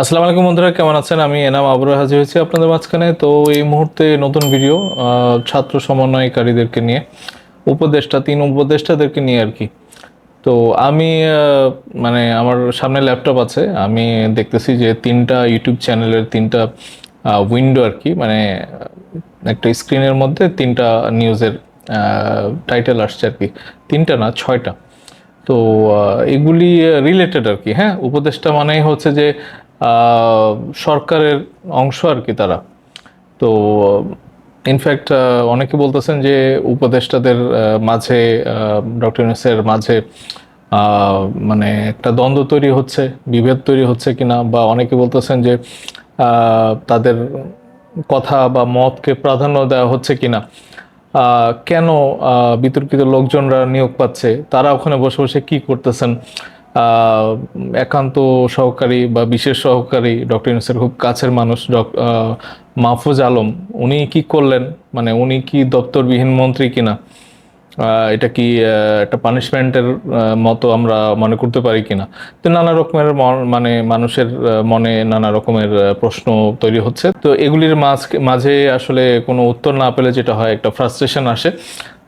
আসসালামু আলাইকুম বন্ধুরা, কেমন আছেন? আমি এনাম আবরা হাজির হয়েছি আপনাদের মাঝখানে। তো এই মুহূর্তে নতুন ভিডিও ছাত্র সমন্বয়কারীদেরকে নিয়ে, উপদেষ্টা, তিন উপদেষ্টাদেরকে নিয়ে আর কি। তো আমি মানে আমার সামনে ল্যাপটপ আছে, আমি দেখতেছি যে তিনটা ইউটিউব চ্যানেলের তিনটা উইন্ডো আর কি মানে একটা স্ক্রিনের মধ্যে তিনটা নিউজের টাইটেল আসছে আর কি। তিনটা না, ছয়টা। তো এগুলি রিলেটেড আর কি হ্যাঁ? উপদেষ্টা মানেই হচ্ছে যে সরকারের অংশ আর কি তারা। তো ইনফ্যাক্ট অনেকে বলতেছেন যে উপদেষ্টাদের মাঝে ডক্টর ইউনুসের মাঝে মানে একটা দ্বন্দ্ব তৈরি হচ্ছে, বিভেদ তৈরি হচ্ছে কিনা, বা অনেকে বলতেছেন যে তাদের কথা বা মতকে প্রাধান্য দেওয়া হচ্ছে কিনা। কেন বিতর্কিত লোকজনরা নিয়োগ পাচ্ছে, তারা ওখানে বসে বসে কি করতেছেন একান্ত সহকারী বা বিশেষ সহকারী ডক্টর ইউনুসের খুব কাছের মানুষ, ডক- মাহফুজ আলম, উনি কি করলেন? মানে উনি কি দপ্তরবিহীন মন্ত্রী কিনা? এটা কি একটা পানিশমেন্টের মতো আমরা মনে করতে পারি কিনা? তো নানা রকমের মানে মানুষের মনে নানা রকমের প্রশ্ন তৈরি হচ্ছে। তো এগুলির মাঝ মাঝে আসলে কোনো উত্তর না পেলে যেটা হয়, একটা ফ্রাস্ট্রেশন আসে,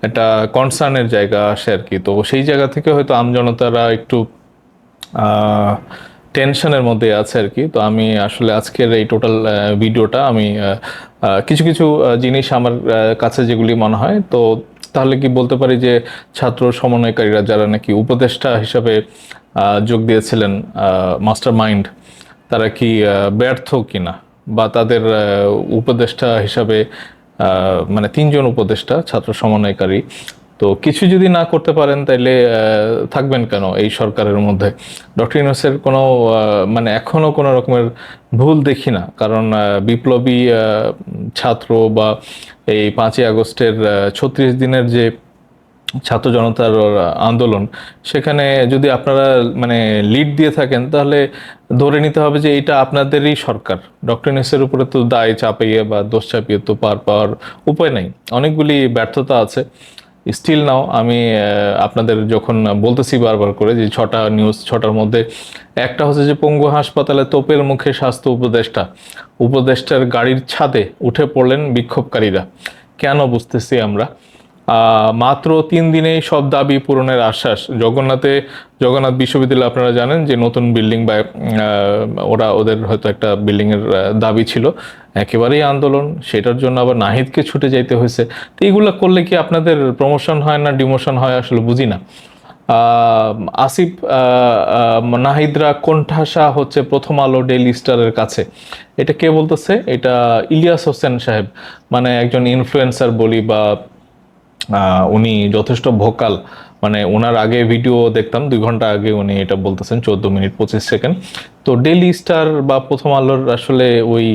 একটা কনসার্নের জায়গা আসে আর কি। তো সেই জায়গা থেকে হয়তো আমজনতারা একটু টেনশনের মধ্যে আছে আর কি। তো আমি আসলে আজকের এই টোটাল ভিডিওটা আমি কিছু কিছু জিনিস আমার কাছে যেগুলি মনে হয়, তো তাহলে কি বলতে পারি যে ছাত্র সমন্বয়কারীরা যারা নাকি উপদেষ্টা হিসাবে যোগ দিয়েছিলেন মাস্টার মাইন্ড তারা কি ব্যর্থ কিনা? বা তাদের উপদেষ্টা হিসাবে মানে তিনজন উপদেষ্টা, ছাত্র সমন্বয়কারী তো কিছু যদি না করতে পারেন তাইলে থাকবেন কেন এই সরকারের মধ্যে? ডক্টর ইউনুসের কোনো মানে এখনও কোনো রকমের ভুল দেখি না। কারণ বিপ্লবী ছাত্র বা এই পাঁচই আগস্টের ছত্রিশ দিনের যে ছাত্র জনতার আন্দোলন, সেখানে যদি আপনারা মানে লিড দিয়ে থাকেন, তাহলে ধরে নিতে হবে যে এটা আপনাদেরই সরকার। ডক্টর ইউনুসের উপরে তো দায় চাপিয়ে বা দোষ চাপিয়ে তো পার পাওয়ার উপায় নাই। অনেকগুলি ব্যর্থতা আছে। স্টিল নাও আমি আপনাদের যখন বলতেছি বারবার করে যে ছটা নিউজ ছটার মধ্যে, একটা হচ্ছে যে পঙ্গু হাসপাতালে তোপের মুখে স্বাস্থ্য উপদেষ্টা। উপদেষ্টার গাড়ির ছাদে উঠে পড়লেন বিক্ষোভকারীরা। কেন বুঝতেছি আমরা? মাত্র তিন দিনেই সব দাবি পূরণের আশ্বাস। জগন্নাথে, জগন্নাথ বিশ্ববিদ্যালয় আপনারা জানেন যে নতুন বিল্ডিং বা ওরা ওদের হয়তো একটা বিল্ডিংয়ের দাবি ছিল। একেবারেই আন্দোলন, সেটার জন্য আবার নাহিদকে ছুটে যাইতে হয়েছে। তো এইগুলো করলে কি আপনাদের প্রমোশন হয় না ডিমোশন হয় আসলে বুঝি না। আসিফ নাহিদরা কোণঠাসা হচ্ছে প্রথম আলো ডেইলি স্টারের কাছে। এটা কে বলতেছে? এটা ইলিয়াস হোসেন সাহেব মানে একজন ইনফ্লুয়েন্সার বলি বা উনি যথেষ্ট ভোকাল মানে ওনার আগে ভিডিও দেখতাম, দুই ঘণ্টা আগে উনি এটা বলতেছেন, চোদ্দ মিনিট পঁচিশ সেকেন্ড। তো ডেইলি স্টার বা প্রথম আলোর আসলে ওই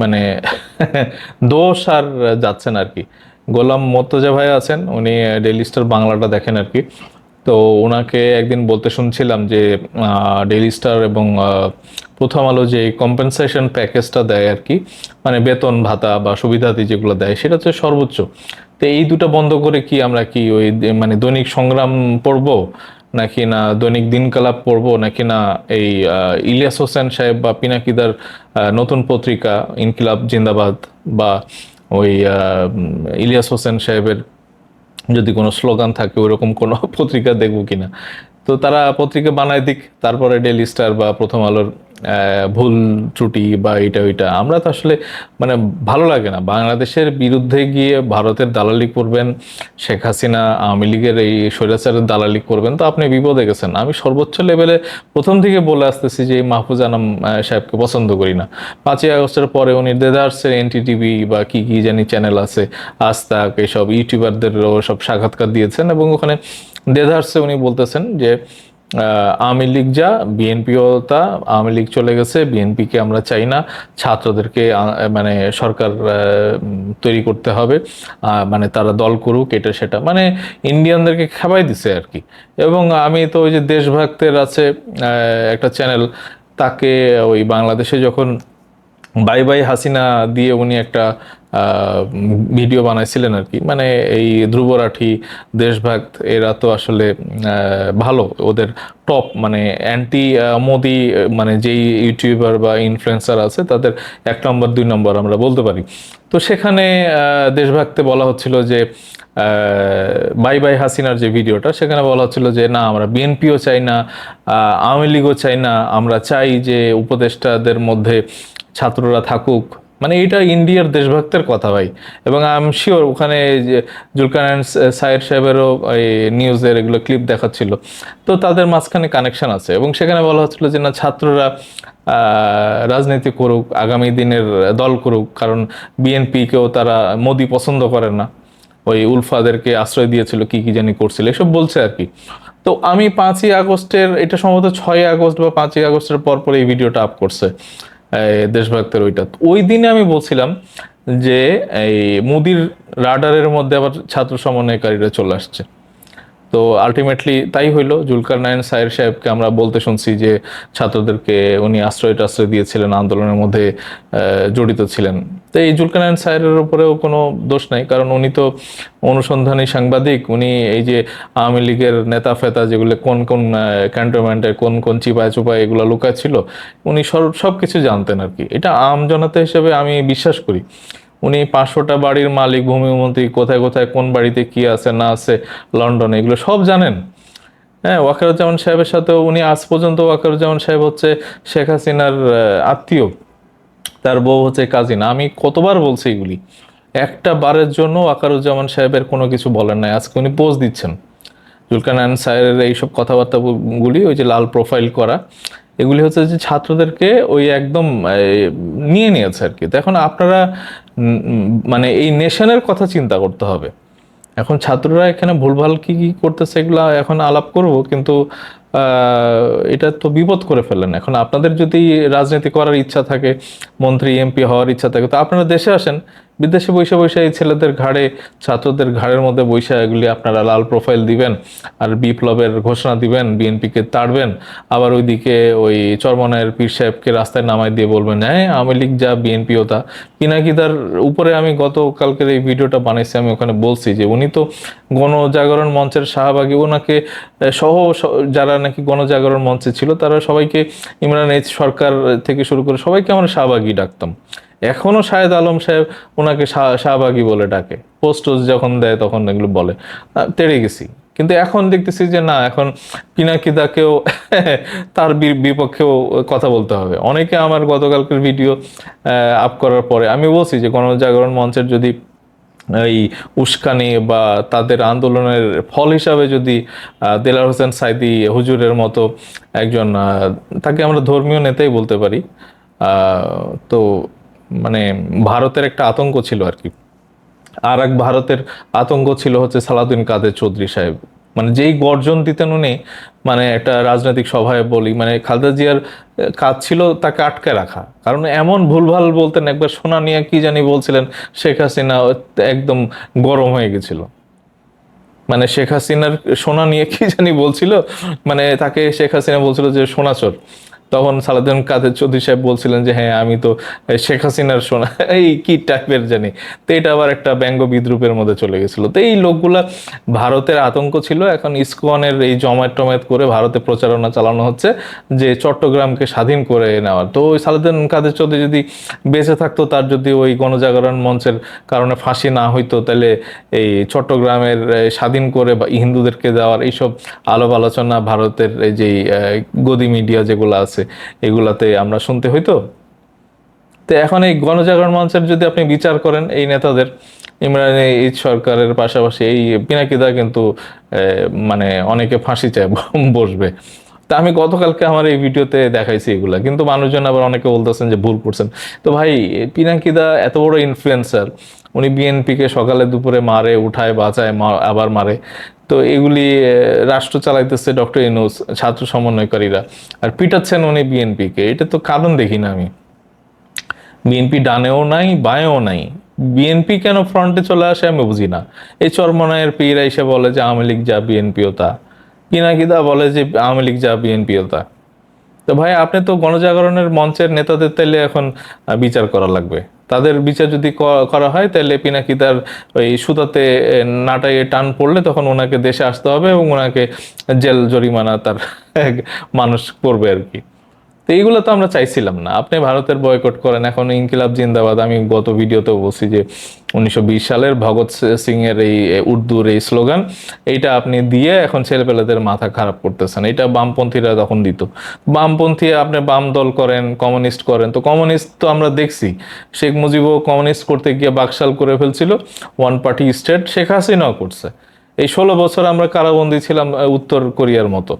মানে দোষ আর যাচ্ছেন আর কি। গোলাম মোর্তজা ভাই আছেন, উনি ডেইলি স্টার বাংলাটা দেখেন আর কি। তো ওনাকে একদিন বলতে শুনছিলাম যে ডেইলি স্টার এবং প্রথম আলো যে কম্পেনসেশন প্যাকেজটা দেয় আর কি মানে বেতন, ভাতা বা সুবিধাদি যেগুলো দেয়, সেটা হচ্ছে সর্বোচ্চ। তো এই দুটো বন্ধ করে কি আমরা কি ওই মানে দৈনিক সংগ্রাম পড়ব? নাকি না দৈনিক দিনকালাপ পড়ব, নাকি না এই ইলিয়াস হোসেন সাহেব বা পিনাকিদার নতুন পত্রিকা ইনকিলাব জিন্দাবাদ বা ওই ইলিয়াস হোসেন সাহেবের যদি কোনো স্লোগান থাকে ওরকম কোনো পত্রিকা দেখব কিনা। তো তারা পত্রিকা বানায় দিক, তারপরে ডেলি স্টার বা প্রথম আলোর ভুল ত্রুটি বা এটা ওইটা। আমরা তো আসলে মানে ভালো লাগে না। বাংলাদেশের বিরুদ্ধে গিয়ে ভারতের দালালি করবেন, শেখ হাসিনা আওয়ামী লীগের এই স্বৈরাচারের দালালি করবেন, তো আপনি বিপদে গেছেন। আমি সর্বোচ্চ লেভেলে প্রথম থেকে বলে আসতেছি যে মাহফুজ আনাম সাহেবকে পছন্দ করি না। পাঁচই আগস্টের পরে উনি দেদার্সের এনটিটিভি বা কি কি জানি চ্যানেল আছে, আস্তাক, এইসব ইউটিউবারদেরও সব সাক্ষাৎকার দিয়েছেন এবং ওখানে দেদার্সে উনি বলতেছেন যে আওয়ামী লীগ যা, বিএনপিও তা, আওয়ামী লীগ চলে গেছে, বিএনপিকে আমরা চাই না, ছাত্রদেরকে মানে সরকার তৈরি করতে হবে মানে তারা দল করুক, এটা সেটা মানে ইন্ডিয়ানদেরকে খাবাই দিছে আর কি। এবং আমি তো ওই যে দেশভক্তের আছে একটা চ্যানেল তাকে ওই বাংলাদেশে যখন বাই বাই হাসিনা দিয়ে উনি একটা ভিডিও বানাইছিলেন আর কি। মানে এই ধ্রুবরাঠি দেশভাগ এরা তো আসলে ভালো। ওদের টপ মানে অ্যান্টি মোদি মানে যেই ইউটিউবার বা ইনফ্লুয়েন্সার আছে তাদের এক নম্বর দুই নম্বর আমরা বলতে পারি। তো সেখানে আহ, দেশভক্তে বলা হচ্ছিল যে বাই বাই হাসিনার যে ভিডিওটা সেখানে বলা হচ্ছিল যে না আমরা বিএনপিও চাই না আওয়ামী লীগও চাই না। আমরা চাই যে উপদেষ্টাদের মধ্যে ছাত্ররা থাকুক মানে এটা ইন্ডিয়ার দেশভক্তের কথা ভাই। এবং আই এম শিওর ওখানে জুলকানায়ন সাইর সাহেবেরও এই নিউজের এগুলো ক্লিপ দেখাচ্ছিল। তো তাদের মাঝখানে কানেকশন আছে এবং সেখানে বলা হচ্ছিল যে না, ছাত্ররা রাজনীতি করুক, আগামী দিনের দল করুক, কারণ বিএনপিকেও তারা মোদি পছন্দ করে না। ওই উলফাদেরকে আশ্রয় দিয়েছিল, কি কি জানি করছিল, এসব বলছে আর কি। তো আমি পাঁচই আগস্টের, এটা সম্ভবত ছয় আগস্ট বা পাঁচই আগস্টের পর পর এই ভিডিওটা আপ করছে। দেশভক্তের ওইটা। ওই দিনে আমি বলছিলাম যে এই মোদির রাডারের মধ্যে আবার ছাত্র সমন্বয়কারীরা চলে আসছে। তো আলটিমেটলি তাই হইল। জুলকার নায়ন সাহের সাহেবকে আমরা বলতে শুনছি যে ছাত্রদেরকে উনি আশ্রয় টাশ্রয় দিয়েছিলেন, আন্দোলনের মধ্যে জড়িত ছিলেন। তো এই জুলকার নায়ন সাহেবের উপরেও কোনো দোষ নাই, কারণ উনি তো অনুসন্ধানী সাংবাদিক। উনি এই যে আওয়ামী লীগের নেতা ফেতা যেগুলো কোন কোন ক্যান্টনমেন্টে কোন কোন চিপায় চুপায় এগুলো লুকায় ছিল, উনি সব সব কিছু জানতেন আর কি। এটা আম জনতা হিসেবে আমি বিশ্বাস করি। উনি পাঁচশোটা বাড়ির মালিক, ভূমিমন্ত্রী, কোথায় কোথায় কোন বাড়িতে কি আছে, না আছে, লন্ডনে, এগুলো সব জানেন। হ্যাঁ ওয়াকারুজ্জামান সাহেবের সাথেও উনি আজ পর্যন্ত ওয়াকারুজ্জামান সাহেব হচ্ছে শেখ হাসিনার আত্মীয়। তার বউ হচ্ছে কাজিনা আমি কতবার বলছি এগুলি। একটা বারের জন্য ওয়াকারুজ্জামান সাহেবের কোনো কিছু বলেন নাই। আজকে উনি পোজ দিচ্ছেন। জুলকানায়ন স্যারের এইসব কথাবার্তাগুলি, ওই যে লাল প্রোফাইল করা। এগুলি হচ্ছে যে ছাত্রদেরকে ওই একদম নিয়ে নিয়েছে আর কি। তো এখন আপনারা মানে এই নেশনের কথা চিন্তা করতে হবে। এখন ছাত্ররা এখানে ভুলভাল কি কি করতেছে এগুলো এখন আলাপ করব, কিন্তু এটা তো বিপদ করে ফেলেন এখন আপনাদের যদি রাজনীতি করার ইচ্ছা থাকে, মন্ত্রী, এমপি হওয়ার ইচ্ছা থাকে, তো আপনারা দেশে আসেন বিদেশে বৈশা বৈশা এই ছেলেদের ঘাড়ে, ছাত্রদের ঘাড়ের মধ্যে বৈশা এগুলি আপনারা লাল প্রোফাইল দিবেন আর বিপ্লবের ঘোষণা দিবেন, বিএনপিকে তাড়বেন। আবার ওইদিকে ওই চরমনায়ের পীর সাহেবকে রাস্তায় নামাই দিয়ে বলবেন হ্যাঁ আওয়ামী লীগ যা, বিএনপিও তা। পিনাকিদার উপরে আমি গতকালকের এই ভিডিওটা বানাইছি, আমি ওখানে বলছি যে উনি তো গণজাগরণ মঞ্চের শাহবাগী, ওনাকে সহ যারা নাকি গণজাগরণ মঞ্চে ছিল, তারা সবাইকে ইমরান এইচ সরকার থেকে শুরু করে সবাইকে আমরা শাহবাগী ডাকতাম। এখনও শাহেদ আলম সাহেব ওনাকে শাহ- শাহবাগী বলে ডাকে। পোস্ট যখন দেয় তখন এগুলো বলে। তেড়ে গেছি। কিন্তু এখন দেখতেছি যে না, এখন পিনাকিদাকেও তার বিপক্ষেও কথা বলতে হবে। অনেকে আমার গতকালকের ভিডিও আপ করার পরে আমি বলছি যে গণজাগরণ মঞ্চের যদি এই উস্কানি বা তাদের আন্দোলনের ফল হিসাবে যদি দেলার হোসেন সাইদি হুজুরের মতো একজন তাকে আমরা ধর্মীয় নেতাই বলতে পারি। তো মানে ভারতের একটা আতঙ্ক ছিল আর কি। আর এক ভারতের আতঙ্ক ছিল হচ্ছে সালাউদ্দিন কাদের চৌধুরী সাহেব। মানে যেই গর্জন দিতেন উনি মানে একটা রাজনৈতিক সভায় বলি মানে খালেদা জিয়ার কাজ ছিল তাকে আটকে রাখা। কারণ এমন ভুলভাল বলতেন, একবার সোনা নিয়ে কি জানি বলছিলেন, শেখ হাসিনা একদম গরম হয়ে গেছিল। মানে শেখ হাসিনার সোনা নিয়ে কি জানি বলছিল মানে তাকে শেখ হাসিনা বলছিল যে সোনাচোর তখন সালাদিন কাদের চৌধুরী সাহেব বলছিলেন যে হ্যাঁ আমি তো শেখ হাসিনার সোনা। এই কি টাইপের জানি। তো এটা আবার একটা ব্যঙ্গ বিদ্রুপের মধ্যে চলে গেছিল। তো এই লোকগুলা ভারতের আতঙ্ক ছিল। এখন ইসকনের এই জমায়েত টমায়েত করে ভারতে প্রচারণা চালানো হচ্ছে যে চট্টগ্রামকে স্বাধীন করে নেওয়ার। তো ওই সালাদিন কাদের চৌধুরী যদি বেঁচে থাকতো, তার যদি ওই গণজাগরণ মঞ্চের কারণে ফাঁসি না হইতো, তাহলে এই চট্টগ্রামের স্বাধীন করে বা হিন্দুদেরকে দেওয়ার এইসব আলাপ আলোচনা ভারতের এই যে গদি মিডিয়া যেগুলো আছে এগুলাতে আমরা শুনতে হইতো তো? এখন এই গণজাগরণ মঞ্চের যদি আপনি বিচার করেন, এই নেতাদের, ইমরান, এই সরকারের পাশাপাশি এই পিনাকিদা কিন্তু মানে অনেকে ফাঁসি চায় বসবে। তা আমি গতকালকে আমার এই ভিডিওতে দেখাইছি এগুলা, কিন্তু মানুষজন আবার অনেকে বলতেছেন যে ভুল করছেন। তো ভাই, পিনাকিদা এত বড় ইনফ্লুয়েন্সার উনি বিএনপিকে সকালে দুপুরে মারে, উঠায়, বাঁচায় আবার মারে। তো এগুলি রাষ্ট্র চালাইতেছে ডক্টর ইনুস ছাত্র সমন্বয়কারীরা। আর পিটাচ্ছেন উনি বিএনপিকে। এটা তো কারণ দেখি না আমি। বিএনপি ডানেও নাই, বাঁয়েও নাই। বিএনপি কেন ফ্রন্টে চলে আসে আমি বুঝি না। এই চরমনায়ের পীরা এসে বলে যে আওয়ামী লীগ যা বিএনপিও তা। পিনাকিদা বলে যে আওয়ামী লীগ যা বিএনপিও তা। তো ভাই, আপনি তো গণজাগরণের মঞ্চের নেতাদের তাইলে এখন বিচার করা লাগবে। তাদের বিচার যদি করা হয়, তাহলে পিনাকি তার ওই সুতাতে নাটাইয়ে টান পড়লে তখন ওনাকে দেশে আসতে হবে এবং ওনাকে জেল জরিমানা তার মানুষ করবে আর কি। তো এইগুলো তো আমরা চাইছিলাম না। আপনি ভারতের বয়কট করেন, এখন ইনকিলাব জিন্দাবাদ। আমি গত ভিডিওতেও বলছি যে উনিশশো বিশ সালের ভগৎ সিং এর এই উর্দুর এই স্লোগান, এইটা আপনি দিয়ে এখন ছেলেপেলেদের মাথা খারাপ করতেছেন। এটা বামপন্থীরা তখন দিত। বামপন্থী আপনি বাম দল করেন, কমিউনিস্ট করেন। তো কমিউনিস্ট তো আমরা দেখছি। শেখ মুজিবও কমিউনিস্ট করতে গিয়ে বাকশাল করে ফেলছিল। ওয়ান পার্টি স্টেট শেখ হাসিনাও করছে। এই ষোলো বছর আমরা কারাবন্দী ছিলাম উত্তর কোরিয়ার মতো।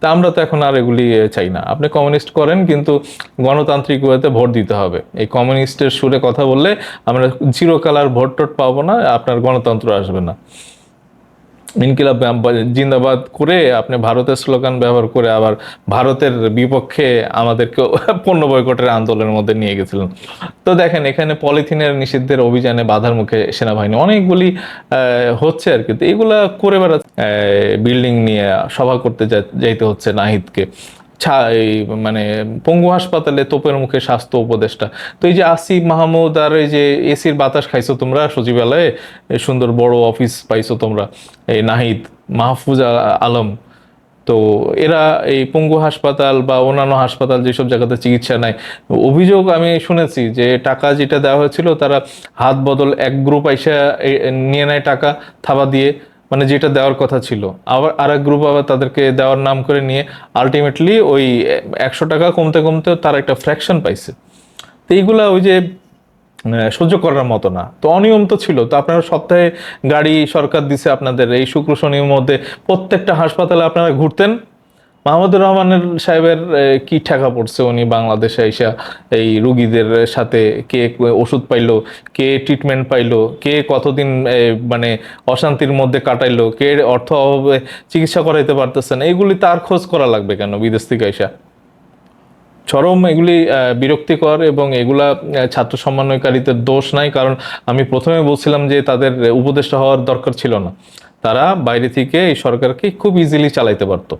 তা আমরা তো এখন আর এগুলি চাই না। আপনি কমিউনিস্ট করেন, কিন্তু গণতান্ত্রিক ওয়েতে ভোট দিতে হবে। এই কমিউনিস্টের সুরে কথা বললে আমরা জিরো কালার ভোট টোট পাবো না, আপনার গণতন্ত্র আসবে না। ইনকিলাব জিন্দাবাদ করে আপনি ভারতের স্লোগান ব্যবহার করে আবার ভারতের বিপক্ষে আমাদেরকে পণ্য বয়কটের আন্দোলনের মধ্যে নিয়ে গেছিলেন। তো দেখেন, এখানে পলিথিনের নিষিদ্ধের অভিযানে বাধার মুখে সেনাবাহিনী অনেকগুলি হচ্ছে আর কি। তো এগুলা করে বেড়াচ্ছে। বিল্ডিং নিয়ে সভা করতে যাইতে হচ্ছে নাহিদকে। মানে পঙ্গু হাসপাতালে তোপের মুখে স্বাস্থ্য উপদেষ্টা। তো এই যে আসিফ মাহমুদ আর এই যে এসির বাতাস খাইছো তোমরা সচিবালয়ে সুন্দর বড় অফিস পাইছো তোমরা, এই নাহিদ, মাহফুজ আলম। তো এরা এই পঙ্গু হাসপাতাল বা অন্যান্য হাসপাতাল যেসব জায়গাতে চিকিৎসা নেয়, অভিযোগ আমি শুনেছি যে টাকা যেটা দেওয়া হয়েছিল তারা হাত বদল এক গ্রুপ আইসা নিয়ে নেয় টাকা, থাবা দিয়ে। মানে যেটা দেওয়ার কথা ছিল। আবার আর এক গ্রুপ আবার তাদেরকে দেওয়ার নাম করে নিয়ে আলটিমেটলি ওই একশো টাকা কমতে কমতে তার একটা ফ্র্যাকশন পাইছে। তো এইগুলা ওই যে সহ্য করার মতো না। তো অনিয়ম তো ছিল। তো আপনারা সপ্তাহে গাড়ি সরকার দিছে আপনাদের। এই শুক্র শনির মধ্যে প্রত্যেকটা হাসপাতালে আপনারা ঘুরতেন। মাহমুদুর রহমানের সাহেবের কি ঠেকা পড়ছে উনি বাংলাদেশে এসে এই রুগীদের সাথে কে ওষুধ পাইলো, কে ট্রিটমেন্ট পাইলো, কে কতদিন মানে অশান্তির মধ্যে কাটাইলো, কে অর্থ অভাবে চিকিৎসা করাইতে পারতেছে না এইগুলি তার খোঁজ করা লাগবে কেন বিদেশ থেকে এসে চরম এগুলি বিরক্তিকর এবং এগুলা ছাত্র সমন্বয়কারীদের দোষ নাই, কারণ আমি প্রথমে বলছিলাম যে তাদের উপদেষ্টা হওয়ার দরকার ছিল না। তারা বাইরে থেকে এই সরকারকে খুব ইজিলি চালাইতে পারতো।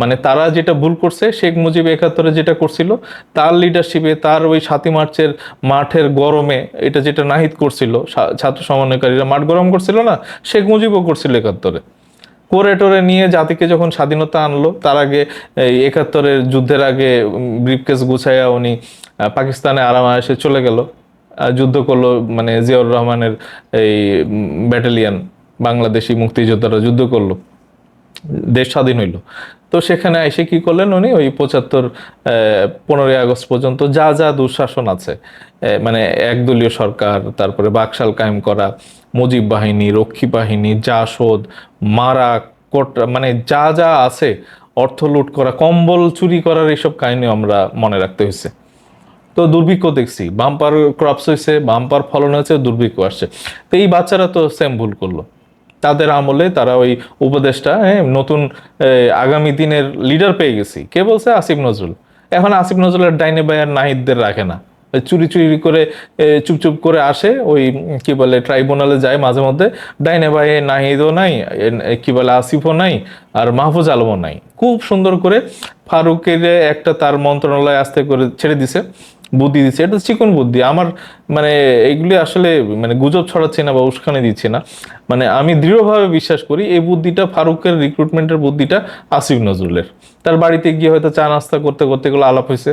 মানে তারা যেটা ভুল করছে, শেখ মুজিব একাত্তরে যেটা করছিল, তার লিডারশিপে তার ওই সাতই মার্চের মাঠের গরমে এটা যেটা নাহিদ করছিল ছাত্র সমন্বয়কারীরা মাঠ গরম করছিল না, শেখ মুজিবও করছিল একাত্তরে। করে টোরে নিয়ে জাতিকে যখন স্বাধীনতা আনলো, তার আগে একাত্তরের যুদ্ধের আগে ব্রিফকেস গুছাইয়া উনি পাকিস্তানে আরাম এসে চলে গেল যুদ্ধ করল মানে জিয়াউর রহমানের এই ব্যাটালিয়ান বাংলাদেশি মুক্তিযোদ্ধারা যুদ্ধ করল, দেশ স্বাধীন হইল। তো সেখানে এসে কি করলেন উনি? ওই পঁচাত্তর পনেরোই আগস্ট পর্যন্ত যা যা দুঃশাসন আছে মানে একদলীয় সরকার, তারপরে বাকশাল কায়েম করা, মুজিব বাহিনী, রক্ষী বাহিনী, জাসদ, মারা, কোট মানে যা যা আছে, অর্থ লুট করা, কম্বল চুরি করার এইসব কাহিনী আমরা মনে রাখতে হয়েছে। তো দুর্ভিক্ষ দেখছি, বাম্পার ক্রপস হয়েছে, বাম্পার ফলন হয়েছে, দুর্ভিক্ষ আসছে। তো এই বাচ্চারা তো সেম ভুল করল। তাদের আমলে তারা ওই উপদেশটা হ্যাঁ নতুন আগামী দিনের লিডার পেয়ে গেছি। কে বলছে? আসিফ নজরুল। এখন আসিফ নজরুলের ডাইনে বায়ার নাহিদদের রাখে না। চুরি চুরি করে চুপচুপ করে আসে, ওই, কি বলে ট্রাইব্যুনালে যায় মাঝে মধ্যে। ডাইনে বায়ে নাহিদও নাই কি বলে, আসিফও নাই, আর মাহফুজ আলমও নাই। খুব সুন্দর করে ফারুকের একটা তার মন্ত্রণালয় আসতে করে ছেড়ে দিছে। বুদ্ধি দিচ্ছে, এটা চিকন বুদ্ধি। আমার মানে এগুলি আসলে মানে গুজব ছড়াচ্ছে না বা উস্কানি দিচ্ছে না। মানে আমি দৃঢ়ভাবে বিশ্বাস করি, এই বুদ্ধিটা ফারুকের রিক্রুটমেন্টের বুদ্ধিটা আসিফ নজরুলের। তার বাড়িতে গিয়ে হয়তো চা নাস্তা করতে করতে এগুলো আলাপ হয়েছে।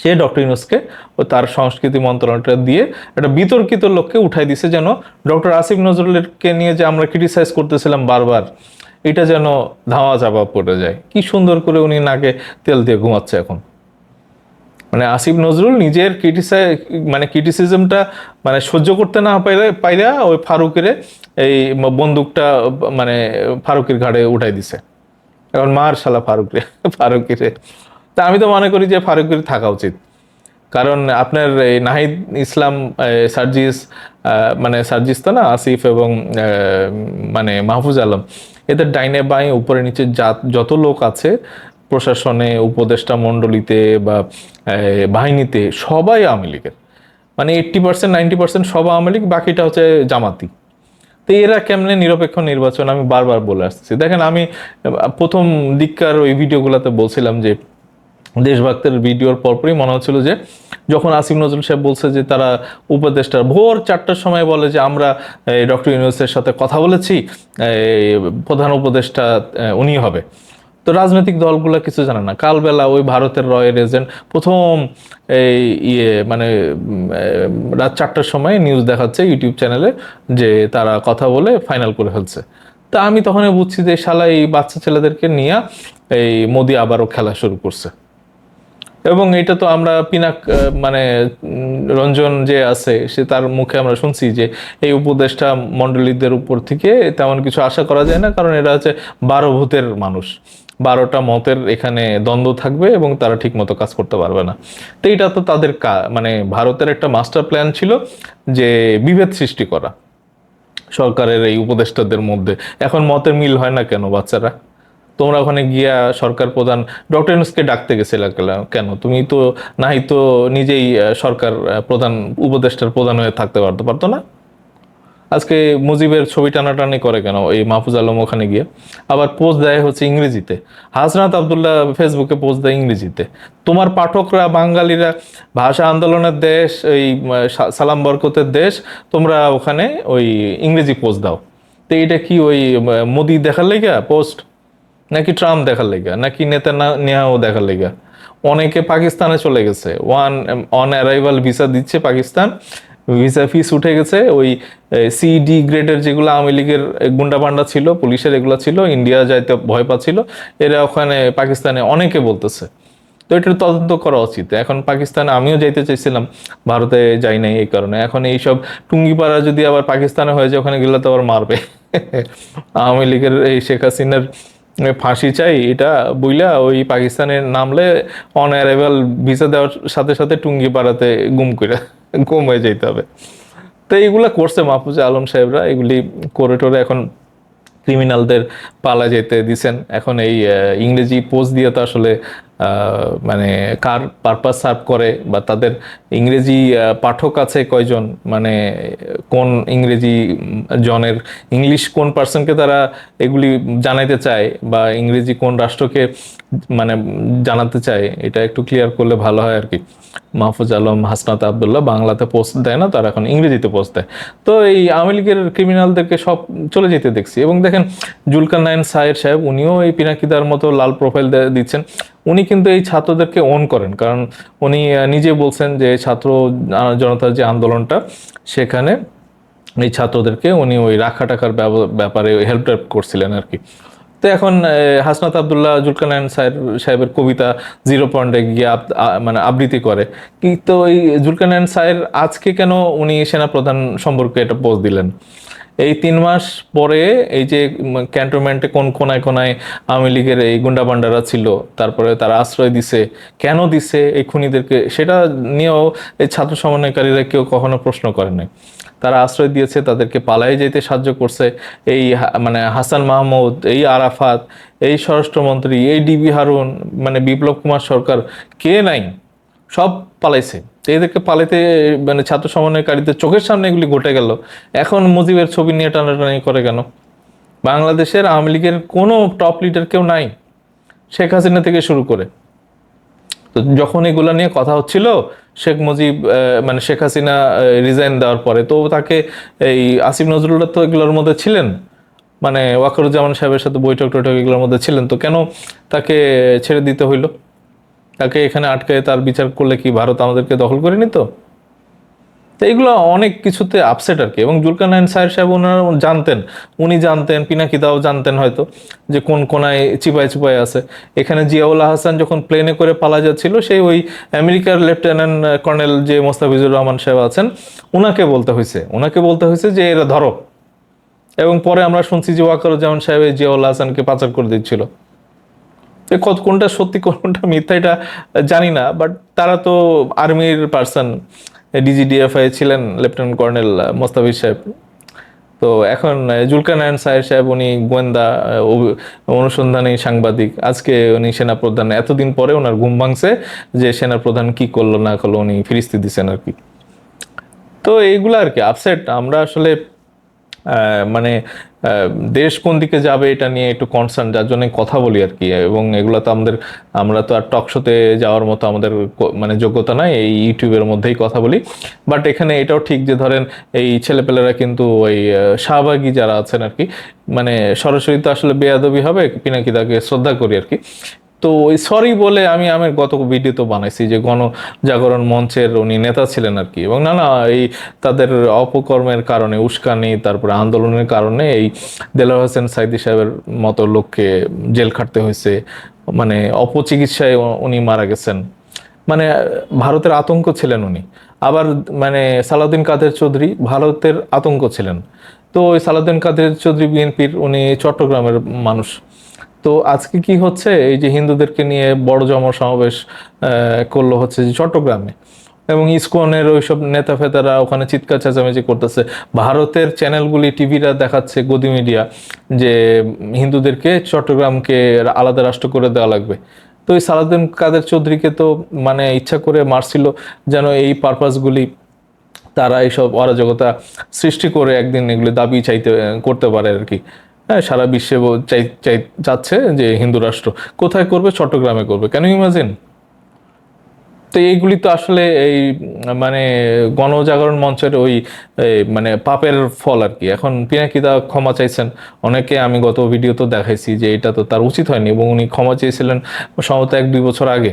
সে ডক্টর ইউনুসকে ও তার সংস্কৃতি মন্ত্রণালয়টা দিয়ে একটা বিতর্কিত লোককে উঠাই দিছে যেন ডক্টর আসিফ নজরুলেরকে নিয়ে যে আমরা ক্রিটিসাইজ করতেছিলাম বারবার, এটা যেন ধাওয়া চাপা পড়ে যায়। কি সুন্দর করে উনি নাকে তেল দিয়ে ঘুমাচ্ছে এখন। মানে আসিফ নজরুল নিজের ক্রিটিসাই মানে ক্রিটিসিজমটা মানে সহ্য করতে না পাইলে, পাইরা ওই ফারুকের এই বন্দুকটা মানে ফারুকের ঘাড়ে উঠাই দিছে। এখন মার শালা ফারুকরে, ফারুকের। তা আমি তো মনে করি যে ফারুকের থাকা উচিত। কারণ আপনার এই নাহিদ ইসলাম সার্জিস মানে সার্জিস তো না, আসিফ এবং মানে মাহফুজ আলম, এদের ডাইনে বাই উপরে নিচে যত লোক আছে প্রশাসনে, উপদেষ্টা মণ্ডলীতে বা বাহিনীতে সবাই আওয়ামী লীগের। মানে এইট্টি পার্সেন্ট নাইনটি পার্সেন্ট সব আওয়ামী লীগ, বাকিটা হচ্ছে জামাতি। তো এরা কেমনে নিরপেক্ষ নির্বাচন আমি বারবার বলে আসছি দেখেন আমি, প্রথম দিককার ওই ভিডিওগুলোতে বলছিলাম যে, দেশভক্তের ভিডিওর পরপরই মনে হচ্ছিল যে, যখন আসিফ নজরুল সাহেব বলছে যে, তারা উপদেষ্টা ভোর চারটার সময় বলে যে, আমরা ডক্টর ইউনুসের সাথে কথা বলেছি প্রধান উপদেষ্টা উনি হবে। তো রাজনৈতিক দলগুলো কিছু জানে না। কালবেলা ওই ভারতের রয়ের এজেন্ট প্রথম এই ইয়ে মানে রাত চারটার সময় নিউজ দেখাচ্ছে ইউটিউব চ্যানেলে যে তারা কথা বলে ফাইনাল করে ফেলছে। তা আমি তখনই বুঝছি যে শালা এই বাচ্চা ছেলেদেরকে নিয়ে এই মোদি আবারও খেলা শুরু করছে। এবং এটা তো আমরা পিনাক মানে রঞ্জন যে আছে, সে তার মুখে আমরা শুনছি যে এই উপদেষ্টা মণ্ডলীদের উপর থেকে তেমন কিছু আশা করা যায় না, কারণ এরা হচ্ছে বারো ভূতের মানুষ। বারোটা মতের এখানে দ্বন্দ্ব থাকবে এবং তারা ঠিক মতো কাজ করতে পারবে না। তো এটা তো তাদের মানে ভারতের একটা মাস্টার প্ল্যান ছিল যে বিভেদ সৃষ্টি করা সরকারের এই উপদেষ্টাদের মধ্যে। এখন মতের মিল হয় না কেন বাচ্চারা? তোমরা ওখানে গিয়া সরকার প্রধান, ডক্টর ইউনুসকে ডাকতে গেছিলে কেন? তুমি তো, নাই তো নিজেই সরকার প্রধান, উপদেষ্টার প্রধান হয়ে থাকতে পারতে পারতো না? আজকে মুজিবের ছবি টানাটানি করে কেন এই মাহফুজ আলম ওখানে গিয়ে? আবার পোস্ট দেয় হচ্ছে ইংরেজিতে। হাসনাত আবদুল্লাহ ফেসবুকে পোস্ট দেয় ইংরেজিতে। তোমার পাঠকরা, বাঙালিরা, ভাষা আন্দোলনের দেশ, এই সালাম বরকতের দেশ, তোমরা ওখানে ওই ইংরেজি পোস্ট দাও। তো এটা কি ওই মোদি দেখার লেগা পোস্ট নাকি ট্রাম্প দেখার লেগা? নাকি নেতা না নেহাও দেখার লেগা? অনেকে পাকিস্তানে চলে গেছে। ওয়ান অন অ্যারাইভাল ভিসা দিচ্ছে পাকিস্তান। ভিসা ফিস উঠে গেছে, ওই সিডি গ্রেডের যেগুলো আওয়ামী লীগের গুন্ডা পান্ডা ছিল, পুলিশের এগুলো ছিল ইন্ডিয়া যাইতে ভয় পাচ্ছিল, এরা ওখানে পাকিস্তানে অনেকে বলতেছে। তো এটার তদন্ত করা উচিত। এখন পাকিস্তানে, আমিও যাইতে চাইছিলাম, ভারতে যাই নাই এই কারণে। এখন এইসব টুঙ্গিপাড়া যদি আবার পাকিস্তানে হয়ে যায়, ওখানে গেলে তো আবার মারবে। আওয়ামী লীগের এই শেখ হাসিনার ফাঁসি চাই, এটা বইলা ওই পাকিস্তানে নামলে অন অ্যারাইভাল ভিসা দেওয়ার সাথে সাথে টুঙ্গিপাড়াতে গুম করে গুম হয়ে যেতে হবে। তো এইগুলো করছে মাহফুজা আলম সাহেবরা। এগুলি করে টোরে এখন ক্রিমিনালদের পালা যেতে দিছেন। এখন এই ইংরেজি পোস্ট দিয়ে তো আসলে মানে কার পারপাস সার্ভ করে বা তাদের ইংরেজি পাঠক আছে কয়জন? মানে কোন ইংরেজি জনের ইংলিশ কোন পার্সনকে তারা এগুলি জানাইতে চায় বা ইংরেজি কোন রাষ্ট্রকে মানে জানাতে চায়? এটা একটু ক্লিয়ার করলে ভালো হয় আর কি মাহফুজ আলম, হাসনাত আবদুল্লাহ বাংলাতে পোস্ট দেয় না, তারা এখন ইংরেজিতে পোস্ট দেয়। তো এই আওয়ামী লীগের ক্রিমিনালদেরকে সব চলে যেতে দেখছি। এবং দেখেন, জুলকার নাইন সাহের সাহেব, উনিও এই পিনাকিদার মতো লাল প্রোফাইল দিচ্ছেন। উনি কিন্তু এই ছাত্রদেরকে ওন করেন। কারণ উনি নিজে বলছেন যে ছাত্র জনতার যে আন্দোলনটা, সেখানে এই ছাত্রদেরকে উনি ওই রাখা টাকার ব্যাপারে হেল্প টেল্প করছিলেন আর কি তো এখন হাসনাত আবদুল্লাহ জুলকানায়ন সাহেব, সাহেবের কবিতা জিরো পয়েন্টে গিয়ে মানে আবৃত্তি করে। কিন্তু ওই জুলকানায়ন সাহেব আজকে কেন উনি সেনাপ্রধান সম্পর্কে এটা পোস্ট দিলেন? এই তিন মাস পরে এই যে ক্যান্টনমেন্টে কোন কোনায় কোনায় আওয়ামী লীগের এই গুন্ডাবান্ডারা ছিল, তারপরে তারা আশ্রয় দিছে, কেন দিছে এই খুনিদেরকে সেটা নিয়েও এই ছাত্র সমন্বয়কারীরা কেউ কখনো প্রশ্ন করে নাই। তারা আশ্রয় দিয়েছে, তাদেরকে পালাই যেতে সাহায্য করছে, এই মানে হাসান মাহমুদ, এই আরাফাত, এই স্বরাষ্ট্রমন্ত্রী, এই ডিবি হারুন মানে বিপ্লব কুমার সরকার, কে নাই, সব পালাইছে। এদেরকে পালাইতে মানে ছাত্র সমন্বয়কারীদের চোখের সামনে এগুলি ঘটে গেল। এখন মুজিবের ছবি নিয়ে টানাটানি করে কেন? বাংলাদেশের আওয়ামী লীগের কোনো টপ লিডার কেউ নাই, শেখ হাসিনা থেকে শুরু করে। তো যখন এগুলা নিয়ে কথা হচ্ছিল, শেখ মুজিব মানে শেখ হাসিনা রিজাইন দেওয়ার পরে তো তাকে এই আসিফ নজরুল্লাহ তো এগুলোর মধ্যে ছিলেন। মানে ওয়াকরুজ্জামান সাহেবের সাথে বৈঠক টৈঠক এগুলোর মধ্যে ছিলেন। তো কেন তাকে ছেড়ে দিতে হইল? তাকে এখানে আটকে তার বিচার করলে কি ভারত আমাদেরকে দখল করে নিত? তো এইগুলো অনেক কিছুতে আপসেট আর কি। এবং জুলকার নাইন সাহেব সাহেব ওনারা জানতেন, উনি জানতেন পিনাকিদাও জানতেন হয়তো, যে কোন কোনায় চিপায় চিপায় আছে। এখানে জিয়াউল্লাহ হাসান যখন প্লেনে করে পালা যাচ্ছিল, সেই ওই আমেরিকার লেফটেন্যান্ট কর্নেল যে মোস্তাফিজুর রহমান সাহেব আছেন ওনাকে বলতে হয়েছে। ওনাকে বলতে হয়েছে যে, এরা ধরো। এবং পরে আমরা শুনছি যে ওয়াকারুজ্জামান সাহেব জিয়াউল্লাহ হাসানকে পাচার করে দিচ্ছিল। কত কোনটা সত্যি কোনটা মিথ্যা, এটা জানি না বাট তারা তো আর্মির পার্সন ডিজিডিএফআই ছিলেন লেফটেন্যান্ট কর্নেল মোস্তাফিজ সাহেব। তো এখন নারায়ণ সাহেব সাহেব উনি গোয়েন্দা অনুসন্ধানী সাংবাদিক। আজকে উনি সেনাপ্রধান। এতদিন পরে ওনার ঘুম ভাঙছে যে সেনাপ্রধান কি করল, না করল, উনি ফিরিস্তি দিচ্ছেন আর কি। তো এইগুলো আর কি আপসেট আমরা আসলে মানে দেশ কোন দিকে যাবে এটা নিয়ে একটু কনসার্ন যার জন্য কথা বলি আর কি। এবং এগুলো তো আমাদের আমরা তো আর টক শোতে যাওয়ার মতো আমাদের মানে যোগ্যতা নাই এই ইউটিউবের মধ্যেই কথা বলি। বাট এখানে এটাও ঠিক যে ধরেন এই ছেলেপেলেরা কিন্তু ওই আহ, শাহবাগী যারা আছেন আর কি মানে সরাসরি তো আসলে বেয়াদবি হবে পিনাকি তাকে শ্রদ্ধা করি আর কি। তো ওই সরি বলে আমি আমার গত ভিডিও তো বানাইছি যে গণজাগরণ মঞ্চের উনি নেতা ছিলেন আর কি। এবং না না, এই তাদের অপকর্মের কারণে, উস্কানি, তারপরে আন্দোলনের কারণে এই দেলার হোসেন সাইদি সাহেবের মতো লোককে জেল খাটতে হয়েছে। মানে অপচিকিৎসায় উনি মারা গেছেন। মানে ভারতের আতঙ্ক ছিলেন উনি। আবার মানে সালাউদ্দিন কাদের চৌধুরী ভারতের আতঙ্ক ছিলেন। তো ওই সালাউদ্দিন কাদের চৌধুরী বিএনপির উনি চট্টগ্রামের মানুষ। তো আজকে কি হচ্ছে? এই যে হিন্দুদেরকে নিয়ে বড় জম সমাবেশ করল হচ্ছে যে চট্টগ্রামে। এবং ইসকনের ওইসব নেতা ফেতারা ওখানে চিৎকার চেঁচামেচি করতেছে। ভারতের চ্যানেলগুলি টিভিরা দেখাচ্ছে, গদি মিডিয়া, যে হিন্দুদেরকে চট্টগ্রামকে আলাদা রাষ্ট্র করে দেওয়া লাগবে। তো এই সালাউদ্দিন কাদের চৌধুরীকে তো মানে ইচ্ছা করে মারছিল, যেন এই পারপাসগুলি তারা এইসব অরাজকতা সৃষ্টি করে একদিন এগুলি দাবি চাইতে, করতে পারে আর কি। হ্যাঁ সারা বিশ্বে চাই চাই চাচ্ছে যে হিন্দু রাষ্ট্র। কোথায় করবে? চট্টগ্রামে করবে। কেন ইমাজিন তো এইগুলি তো আসলে এই মানে গণজাগরণ মঞ্চের ওই মানে পাপের ফল আর কি। এখন পিনাকিদা ক্ষমা চাইছেন। অনেকে আমি গত ভিডিও তো দেখাইছি যে এটা তো তার উচিত হয়নি এবং উনি ক্ষমা চেয়েছিলেন সম্ভবত এক দুই বছর আগে।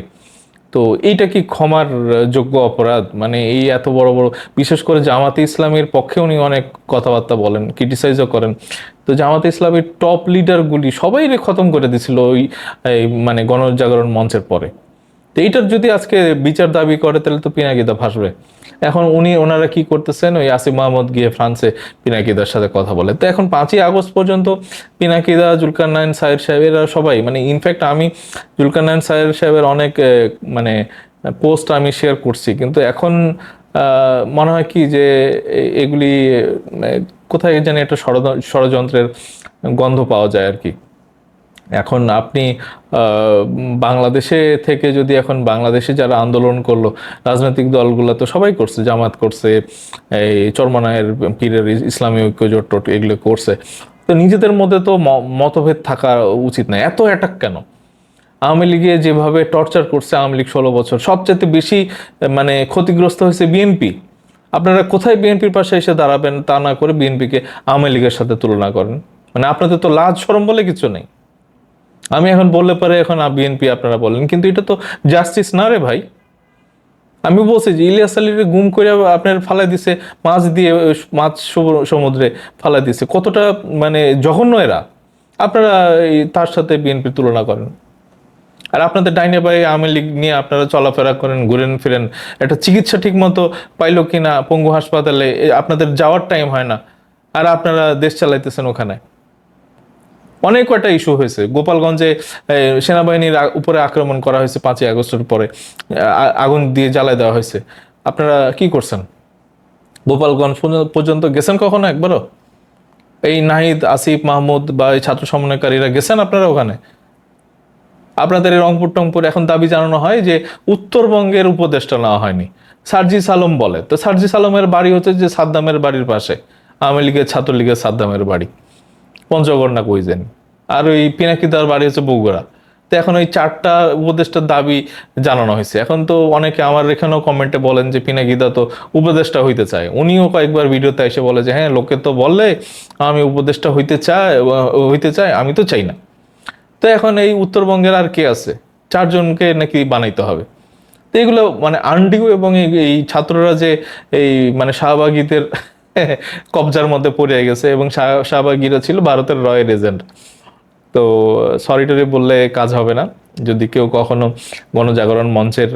তো এইটা কি ক্ষমার যোগ্য অপরাধ? মানে এই এত বড় বড়, বিশেষ করে জামাতে ইসলামের পক্ষে উনি অনেক কথাবার্তা বলেন ক্রিটিসাইজও করেন। তো জামাতে ইসলামের টপ লিডারগুলি সবাই রে খতম করে দিছিল ওই মানে গণজাগরণ মঞ্চের পরে। তো এইটার যদি আজকে বিচার দাবি করে, তাহলে তো পিনাগিদা ফাঁসবে। এখন উনি ওনারা কি করতেছেন? ওই আসিফ মাহমুদ গিয়ে ফ্রান্সে পিনাকিদার সাথে কথা বলে। তো এখন পাঁচই আগস্ট পর্যন্ত পিনাকিদা জুলকার নাইন সাহের সাহেব এরা সবাই মানে ইনফ্যাক্ট আমি জুলকার নাইন সাহের সাহেবের অনেক মানে পোস্ট আমি শেয়ার করছি। কিন্তু এখন মনে হয় কি যে এগুলি কোথায় জানি একটা ষড়যন্ত্রের গন্ধ পাওয়া যায় আর কি। এখন আপনি বাংলাদেশে থেকে যদি এখন বাংলাদেশে যারা আন্দোলন করল, রাজনৈতিক দলগুলো তো সবাই করছে, জামাত করছে, এই চরমানায়ের পীরের ইসলামী ঐক্য জোট টোট এগুলো করছে। তো নিজেদের মধ্যে তো মতভেদ থাকা উচিত না। এত অ্যাটাক কেন? আওয়ামী লীগে যেভাবে টর্চার করছে আওয়ামী লীগ ষোলো বছর সবচেয়ে বেশি মানে ক্ষতিগ্রস্ত হয়েছে বিএনপি। আপনারা কোথায় বিএনপির পাশে এসে দাঁড়াবেন তা না করে বিএনপিকে আওয়ামী লীগের সাথে তুলনা করেন? মানে আপনাদের তো লাজ সরম বলে কিছু নেই। আমি এখন বললে পারে এখন বিএনপি আপনারা বলেন, কিন্তু এটা তো জাস্টিস না রে ভাই। আমি বলছি যে ইলিয়াস আলীর গুম করে আপনার ফালাই দিছে, মাছ দিয়ে, মাছ সমু- সমুদ্রে ফালাই দিছে, কতটা মানে জঘন্য এরা। আপনারা তার সাথে বিএনপির তুলনা করেন। আর আপনাদের ডাইনে বাই আওয়ামী লীগ নিয়ে আপনারা চলাফেরা করেন, ঘুরেন ফিরেন, একটা চিকিৎসা ঠিক মতো পাইলো কিনা, পঙ্গু হাসপাতালে আপনাদের যাওয়ার টাইম হয় না। আর আপনারা দেশ চালাইতেছেন ওখানে। অনেক কয়টা ইস্যু হয়েছে। গোপালগঞ্জে সেনাবাহিনীর উপরে আক্রমণ করা হয়েছে পাঁচই আগস্টের পরে আগুন দিয়ে জ্বালায় দেওয়া হয়েছে। আপনারা কি করছেন? গোপালগঞ্জ পর্যন্ত- গেছেন কখনো একবারও? এই নাহিদ, আসিফ, মাহমুদ বা এই ছাত্র সমন্বয়কারীরা গেছেন আপনারা ওখানে? আপনাদের রংপুর টংপুর এখন দাবি জানানো হয় যে উত্তরবঙ্গের উপদেশটা নেওয়া হয়নি। সার্জিস আলম বলে। তো সার্জিস আলমের বাড়ি হচ্ছে যে সাদ্দামের বাড়ির পাশে। আওয়ামী লীগের, ছাত্রলীগের সাদ্দামের বাড়ি। পঞ্চগড় না কই জানি আর ওই পিনাকিদার বাড়ি হচ্ছে বগুড়া। তো এখন ওই চারটা উপদেষ্টার দাবি জানানো হয়েছে। এখন তো অনেকে আমার এখানেও কমেন্টে বলেন যে পিনাকিদা তো উপদেষ্টা হইতে চায়। উনিও কয়েকবার ভিডিওতে এসে বলে যে হ্যাঁ লোকে তো বললে আমি উপদেষ্টা হইতে চাই হইতে চাই, আমি তো চাই না। তো এখন এই উত্তরবঙ্গের আর কে আছে? চারজনকে নাকি বানাইতে হবে। তো এগুলো মানে আন্ডিউ এবং এই ছাত্ররা যে এই মানে শাহবাগীদের কবজার মধ্যে পড়ে গেছে এবং শাহ- শাহবাগীরা ছিল ভারতের রয়্যাল এজেন্ট। তো সরি টরি বললে কাজ হবে না। যদি কেউ কখনো গণজাগরণ মঞ্চের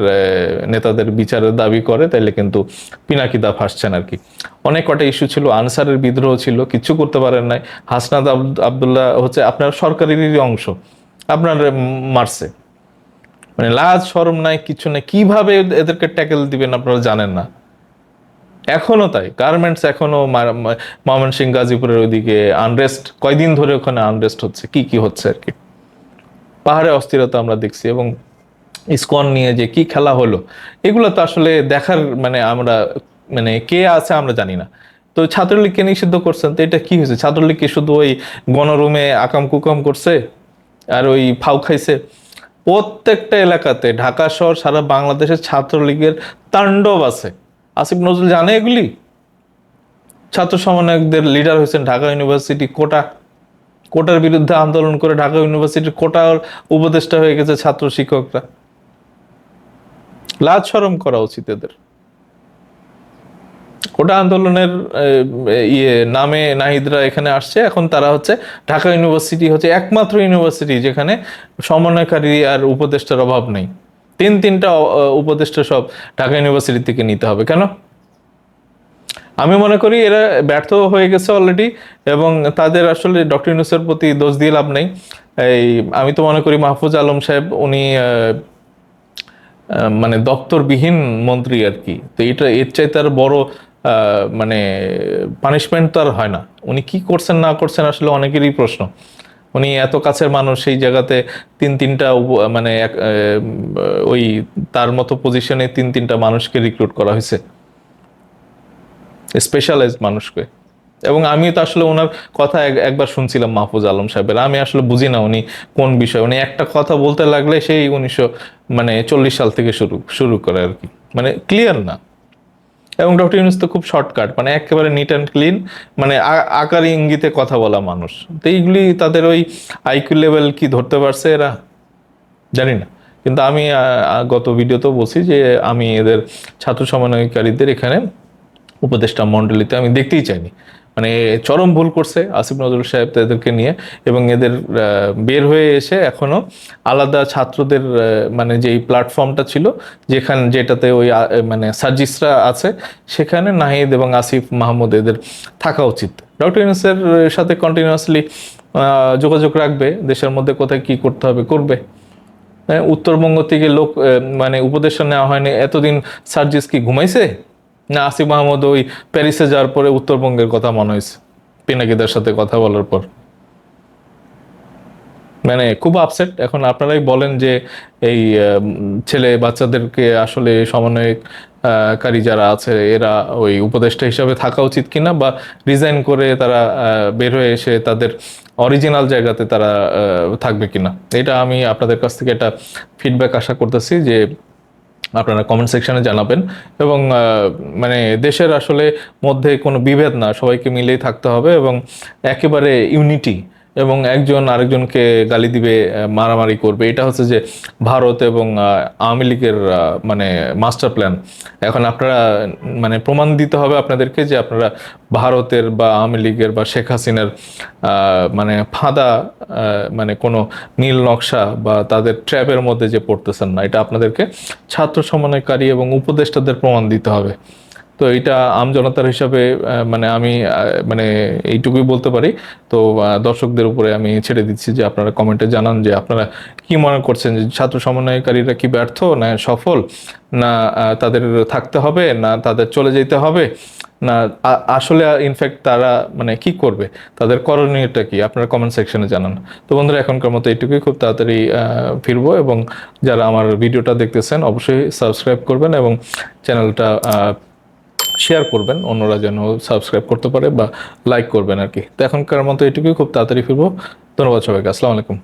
নেতাদের বিচারের দাবি করে তাহলে কিন্তু পিনাকিদা ফাঁসছেন আর কি। অনেক কটা ইস্যু ছিল, আনসারের বিদ্রোহ ছিল কিছু করতে পারেন নাই। হাসনাদ আব- আবদুল্লাহ হচ্ছে আপনার সরকারেরই অংশ। আপনার মারছে। মানে লাজ, শরম নাই কিছু নাই। কীভাবে এদেরকে ট্যাকেল দিবেন আপনারা জানেন না। এখনও তাই। গার্মেন্টস এখনও ময়মনসিং গাজীপুরের ওইদিকে আনরেস্ট কয়দিন ধরে ওখানে আনরেস্ট হচ্ছে, কি কি হচ্ছে আর কি? পাহাড়ে অস্থিরতা আমরা দেখছি এবং ইসকন নিয়ে যে কি খেলা হলো, এগুলো তো আসলে দেখার মানে আমরা মানে কে আছে আমরা জানি না। তো ছাত্রলীগকে নিষিদ্ধ করছেন? তো এটা কি হয়েছে? ছাত্রলীগ কি শুধু ওই গণরুমে আকাম কুকাম করছে আর ওই ফাউ খাইছে? প্রত্যেকটা এলাকাতে, ঢাকা শহর সারা বাংলাদেশের ছাত্রলীগের তাণ্ডব আছে। আসিফ নজরুল জানে এগুলি? ছাত্র সমন্বয়কদের লিডার হয়েছেন ঢাকা ইউনিভার্সিটি কোটা। কোটার বিরুদ্ধে আন্দোলন করে ঢাকা ইউনিভার্সিটির কোটার উপদেষ্টা হয়ে গেছে ছাত্র শিক্ষকরা। লাজ সরম করা উচিত এদের। কোটা আন্দোলনের ইয়ে নামে নাহিদরা এখানে আসছে। এখন তারা হচ্ছে ঢাকা ইউনিভার্সিটি হচ্ছে একমাত্র ইউনিভার্সিটি যেখানে সমন্বয়কারী আর উপদেষ্টার অভাব নেই। তিন তিনটা উপদেষ্টা সব ঢাকা ইউনিভার্সিটি থেকে নিতে হবে। কেন? আমি মনে করি এরা ব্যর্থ হয়ে গেছে অলরেডি এবং তাদের আসলে ডক্টর ইউনুসের প্রতি দোষ দিয়ে লাভ নেই। এই, আমি তো মনে করি মাহফুজ আলম সাহেব, উনি মানে দপ্তরবিহীন মন্ত্রী আর কি। তো এটা, এর চাইতে আর বড় মানে পানিশমেন্ট তো আর হয় না। উনি কি করছেন, না করছেন আসলে অনেকেরই প্রশ্ন। উনি এত কাছের মানুষ, সেই জায়গাতে তিন তিনটা মানে ওই তার মতো পজিশনে তিন তিনটা মানুষকে রিক্রুট করা হয়েছে। স্পেশালাইজড মানুষকে। এবং আমি তো আসলে ওনার কথা এক- একবার শুনছিলাম মাহফুজ আলম সাহেবের। আমি আসলে বুঝি না উনি কোন বিষয়। উনি একটা কথা বলতে লাগলে সেই উনিশশো মানে চল্লিশ সাল থেকে শুরু শুরু করে আর কি। মানে ক্লিয়ার না। এবং ডক্টর ইউনুস তো খুব শর্টকাট মানে একেবারে নিট অ্যান্ড ক্লিন মানে আকার ইঙ্গিতে কথা বলা মানুষ। তো এইগুলি তাদের ওই আইকিউ লেভেল কি ধরতে পারছে এরা? জানি না। কিন্তু আমি গত ভিডিওতেও বলছি যে আমি এদের ছাত্র সমন্বয়কারীদের এখানে উপদেষ্টা মণ্ডলীতে আমি দেখতেই চাইনি। মানে চরম ভুল করছে আসিফ নজরুল সাহেব এদেরকে নিয়ে এবং এদের বের হয়ে এসে এখনও আলাদা ছাত্রদের মানে যেই প্ল্যাটফর্মটা ছিল যেখানে যেটাতে ওই মানে সার্জিসরা আছে সেখানে নাহিদ এবং আসিফ মাহমুদ এদের থাকা উচিত। ডক্টর ইউনুসের সাথে কন্টিনিউয়াসলি যোগাযোগ রাখবে দেশের মধ্যে কোথায় কি করতে হবে করবে? হ্যাঁ, উত্তরবঙ্গ থেকে লোক মানে উপদেষ্টা নেওয়া হয়নি। এতদিন সার্জিস কি ঘুমাইছে? না আসিফ মাহমুদ ওই প্যারিসে যাওয়ার পরে উত্তরবঙ্গের কথা মনে হয়েছে। পিনাকিদার সাথে কথা বলার পর। মানে খুব আপসেট এখন আপনারাই বলেন যে এই ছেলে বাচ্চাদেরকে আসলে সমন্বয়ক আহ, কারী যারা আছে এরা ওই উপদেষ্টা হিসাবে থাকা উচিত কিনা বা রিজাইন করে তারা বের হয়ে এসে তাদের অরিজিনাল জায়গাতে তারা থাকবে কিনা? এটা আমি আপনাদের কাছ থেকে একটা ফিডব্যাক আশা করতেছি যে আপনারা কমেন্ট সেকশনে জানাবেন। এবং মানে দেশের আসলে মধ্যে কোনো বিভেদ না, সবাইকে মিলেই থাকতে হবে এবং একেবারে ইউনিটি এবং একজন আরেকজনকে গালি দিবে মারামারি করবে। এটা হচ্ছে যে ভারত এবং আওয়ামী লীগের মানে মাস্টার প্ল্যান। এখন আপনারা মানে প্রমাণ দিতে হবে আপনাদেরকে যে আপনারা ভারতের বা আওয়ামী লীগের বা শেখ হাসিনার মানে ফাঁদা মানে কোনো নীল নকশা বা তাদের ট্র্যাপের মধ্যে যে পড়তেছেন না, এটা আপনাদেরকে ছাত্র সমন্বয়কারী এবং উপদেষ্টাদের প্রমাণ দিতে হবে। তো এটা আমজনতার হিসাবে মানে আমি মানে এইটুকুই বলতে পারি। তো দর্শকদের উপরে আমি ছেড়ে দিচ্ছি যে আপনারা কমেন্টে জানান যে আপনারা কি মনে করছেন যে ছাত্র সমন্বয়কারীরা কি ব্যর্থ না সফল? না তাদের থাকতে হবে? না, তাদের চলে যেতে হবে? না আসলে ইনফ্যাক্ট তারা মানে কি করবে? তাদের করণীয়টা কি? আপনারা কমেন্ট সেকশনে জানান। তো বন্ধুরা, এখনকার মতো এইটুকুই। খুব তাড়াতাড়ি ফিরবো এবং যারা আমার ভিডিওটা দেখতেছেন, অবশ্যই সাবস্ক্রাইব করবেন এবং চ্যানেলটা শেয়ার করবেন, অন্যরা যেন সাবস্ক্রাইব করতে পারে বা লাইক করবেন আর কি। তো এখনকার মতো এটুকুই, খুব তাড়াতাড়ি ফিরবো। ধন্যবাদ সবাইকে, আসসালামু আলাইকুম।